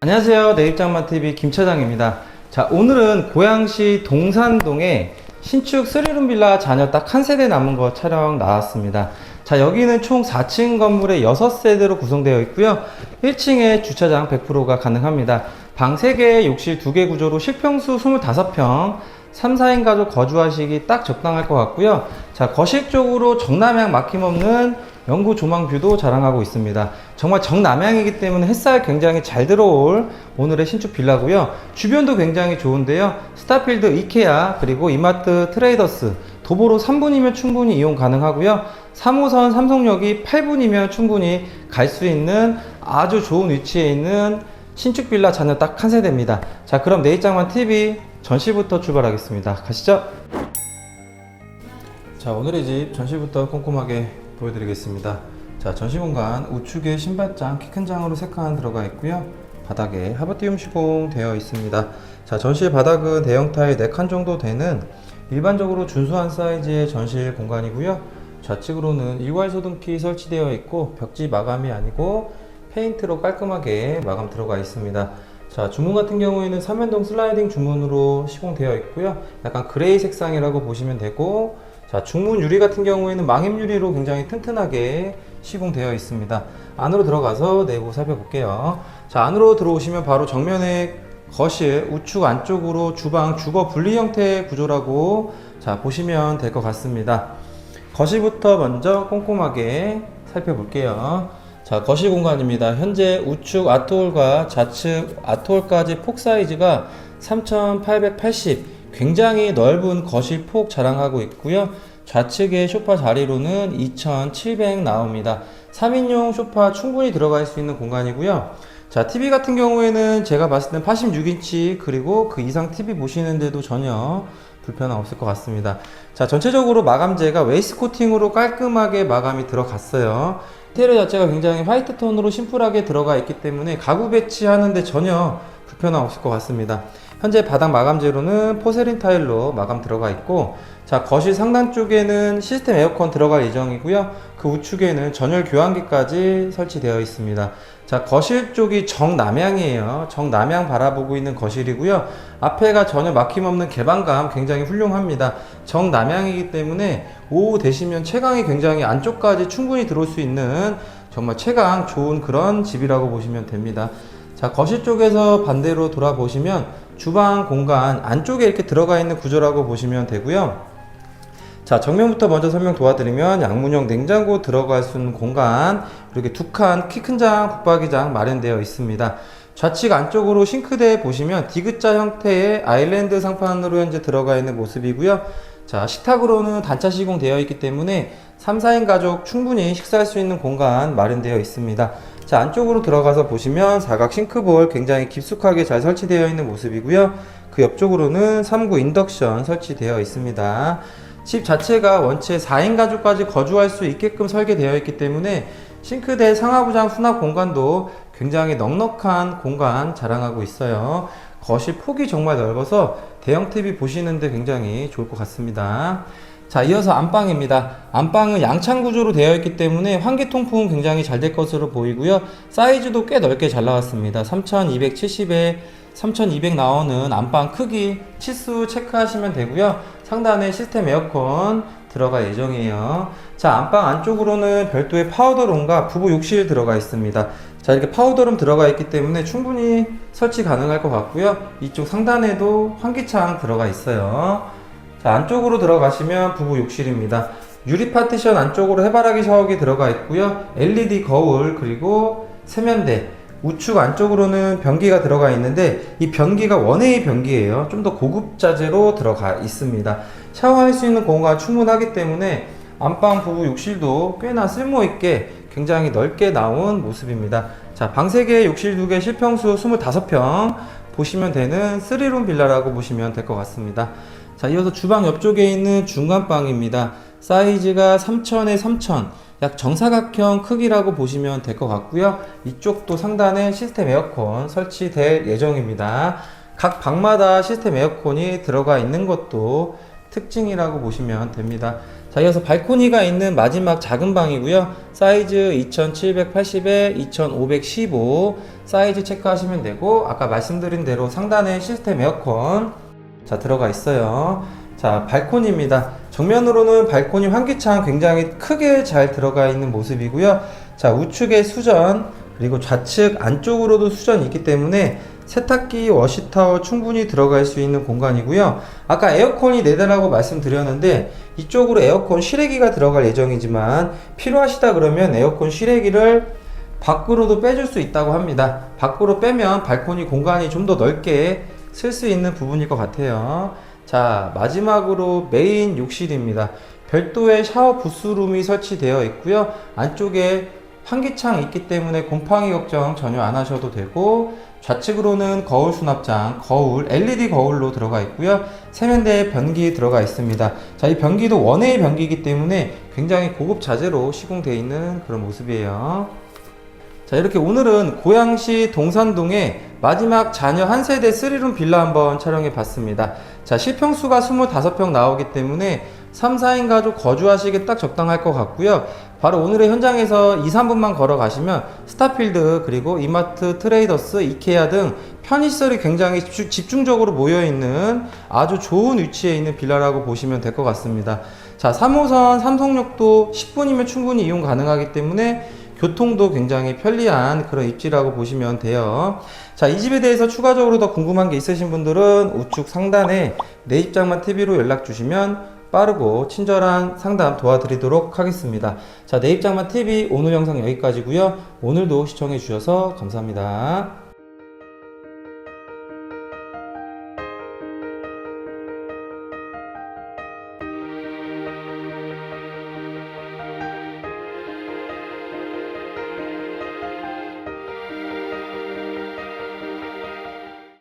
안녕하세요. 내 입장만TV 김 차장입니다. 자, 오늘은 고양시 동산동에 신축 3룸 빌라 자녀 딱 한 세대 남은 거 촬영 나왔습니다. 자, 여기는 총 4층 건물에 6세대로 구성되어 있고요. 1층에 주차장 100%가 가능합니다. 방 3개, 욕실 2개 구조로 실평수 25평, 3, 4인 가족 거주하시기 딱 적당할 것 같고요. 자, 거실 쪽으로 정남향 막힘없는 영구 조망 뷰도 자랑하고 있습니다. 정말 정남향이기 때문에 햇살 굉장히 잘 들어올 오늘의 신축 빌라고요. 주변도 굉장히 좋은데요. 스타필드 이케아 그리고 이마트 트레이더스 도보로 3분이면 충분히 이용 가능하고요. 3호선 삼성역이 8분이면 충분히 갈 수 있는 아주 좋은 위치에 있는 신축 빌라 자녀 딱한 세대입니다. 자, 그럼 내입장만 TV 전시부터 출발하겠습니다. 가시죠. 자, 오늘의 집 전시부터 꼼꼼하게 보여드리겠습니다. 자, 전시 공간 우측에 신발장, 키 큰 장으로 세칸 들어가 있고요. 바닥에 하바티움 시공 되어 있습니다. 자, 전실 바닥은 대형 타일 4칸 정도 되는 일반적으로 준수한 사이즈의 전실 공간이고요. 좌측으로는 일괄 소등키 설치되어 있고 벽지 마감이 아니고 페인트로 깔끔하게 마감 들어가 있습니다. 자, 주문 같은 경우에는 삼연동 슬라이딩 주문으로 시공되어 있고요. 약간 그레이 색상이라고 보시면 되고 자, 중문 유리 같은 경우에는 망임 유리로 굉장히 튼튼하게 시공되어 있습니다. 안으로 들어가서 내부 살펴볼게요. 자, 안으로 들어오시면 바로 정면에 거실 우측 안쪽으로 주방 주거 분리 형태의 구조라고 자, 보시면 될 것 같습니다. 거실부터 먼저 꼼꼼하게 살펴볼게요. 자, 거실 공간입니다. 현재 우측 아트홀과 좌측 아트홀까지 폭 사이즈가 3880 굉장히 넓은 거실 폭 자랑하고 있고요. 좌측의 소파 자리로는 2700 나옵니다. 3인용 소파 충분히 들어갈 수 있는 공간이고요. 자, TV 같은 경우에는 제가 봤을 땐 86인치 그리고 그 이상 TV 보시는데도 전혀 불편함 없을 것 같습니다. 자, 전체적으로 마감재가 웨이스 코팅으로 깔끔하게 마감이 들어갔어요. 인테리어 자체가 굉장히 화이트 톤으로 심플하게 들어가 있기 때문에 가구 배치하는데 전혀 불편함 없을 것 같습니다. 현재 바닥 마감재로는 포세린 타일로 마감 들어가 있고 자 거실 상단 쪽에는 시스템 에어컨 들어갈 예정이고요 그 우측에는 전열 교환기까지 설치되어 있습니다 자 거실 쪽이 정남향이에요. 정남향 바라보고 있는 거실이고요. 앞에가 전혀 막힘없는 개방감 굉장히 훌륭합니다. 정남향이기 때문에 오후 되시면 채광이 굉장히 안쪽까지 충분히 들어올 수 있는 정말 채광 좋은 그런 집이라고 보시면 됩니다. 자 거실 쪽에서 반대로 돌아보시면 주방 공간 안쪽에 이렇게 들어가 있는 구조라고 보시면 되고요. 자 정면부터 먼저 설명 도와드리면 양문형 냉장고 들어갈 수 있는 공간 이렇게 두 칸 키 큰 장 붙박이장 마련되어 있습니다. 좌측 안쪽으로 싱크대 보시면 디귿자 형태의 아일랜드 상판으로 현재 들어가 있는 모습이고요. 자 식탁으로는 단차 시공되어 있기 때문에 3, 4인 가족 충분히 식사할 수 있는 공간 마련되어 있습니다. 자 안쪽으로 들어가서 보시면 사각 싱크볼 굉장히 깊숙하게 잘 설치되어 있는 모습이고요. 그 옆쪽으로는 3구 인덕션 설치되어 있습니다. 집 자체가 원체 4인 가족까지 거주할 수 있게끔 설계되어 있기 때문에 싱크대 상하부장 수납 공간도 굉장히 넉넉한 공간 자랑하고 있어요. 거실 폭이 정말 넓어서 대형 TV 보시는데 굉장히 좋을 것 같습니다. 자, 이어서 안방입니다. 안방은 양창 구조로 되어 있기 때문에 환기 통풍은 굉장히 잘 될 것으로 보이고요. 사이즈도 꽤 넓게 잘 나왔습니다. 3270에 3200 나오는 안방 크기 치수 체크하시면 되고요. 상단에 시스템 에어컨 들어갈 예정이에요. 자, 안방 안쪽으로는 별도의 파우더룸과 부부 욕실 들어가 있습니다. 자, 이렇게 파우더룸 들어가 있기 때문에 충분히 설치 가능할 것 같고요. 이쪽 상단에도 환기창 들어가 있어요. 자, 안쪽으로 들어가시면 부부 욕실입니다. 유리 파티션 안쪽으로 해바라기 샤워기 들어가 있고요. LED 거울 그리고 세면대 우측 안쪽으로는 변기가 들어가 있는데 이 변기가 원웨이 변기예요. 좀 더 고급 자재로 들어가 있습니다. 샤워할 수 있는 공간 충분하기 때문에 안방 부부 욕실도 꽤나 쓸모 있게 굉장히 넓게 나온 모습입니다. 자, 방 3개, 욕실 2개, 실평수 25평 보시면 되는 3룸 빌라라고 보시면 될 것 같습니다. 자, 이어서 주방 옆쪽에 있는 중간방입니다. 사이즈가 3000에 3000. 약 정사각형 크기라고 보시면 될 것 같고요. 이쪽도 상단에 시스템 에어컨 설치될 예정입니다. 각 방마다 시스템 에어컨이 들어가 있는 것도 특징이라고 보시면 됩니다. 자, 이어서 발코니가 있는 마지막 작은 방이고요. 사이즈 2780에 2515 사이즈 체크하시면 되고 아까 말씀드린 대로 상단에 시스템 에어컨 자 들어가 있어요. 자 발코니입니다. 정면으로는 발코니 환기창 굉장히 크게 잘 들어가 있는 모습이고요. 자 우측에 수전 그리고 좌측 안쪽으로도 수전이 있기 때문에 세탁기, 워시타워 충분히 들어갈 수 있는 공간이고요. 아까 에어컨이 4대라고 말씀드렸는데 이쪽으로 에어컨 실외기가 들어갈 예정이지만 필요하시다 그러면 에어컨 실외기를 밖으로도 빼줄 수 있다고 합니다. 밖으로 빼면 발코니 공간이 좀 더 넓게 쓸 수 있는 부분일 것 같아요. 자, 마지막으로 메인 욕실입니다. 별도의 샤워 부스룸이 설치되어 있고요. 안쪽에 환기창 있기 때문에 곰팡이 걱정 전혀 안 하셔도 되고 좌측으로는 거울 수납장, 거울, LED 거울로 들어가 있고요. 세면대에 변기 들어가 있습니다. 자, 이 변기도 원웨이 변기이기 때문에 굉장히 고급 자재로 시공되어 있는 그런 모습이에요. 자, 이렇게 오늘은 고양시 동산동의 마지막 자녀 한 세대 3룸 빌라 한번 촬영해 봤습니다. 자, 실평수가 25평 나오기 때문에 3, 4인 가족 거주하시기에 딱 적당할 것 같고요. 바로 오늘의 현장에서 2, 3분만 걸어가시면 스타필드 그리고 이마트, 트레이더스, 이케아 등 편의시설이 굉장히 집중- 집중적으로 모여있는 아주 좋은 위치에 있는 빌라라고 보시면 될 것 같습니다. 자, 3호선 삼성역도 10분이면 충분히 이용 가능하기 때문에 교통도 굉장히 편리한 그런 입지라고 보시면 돼요. 자, 이 집에 대해서 추가적으로 더 궁금한 게 있으신 분들은 우측 상단에 내 입장만 TV로 연락 주시면 빠르고 친절한 상담 도와드리도록 하겠습니다. 자, 내 입장만 TV 오늘 영상 여기까지고요. 오늘도 시청해 주셔서 감사합니다.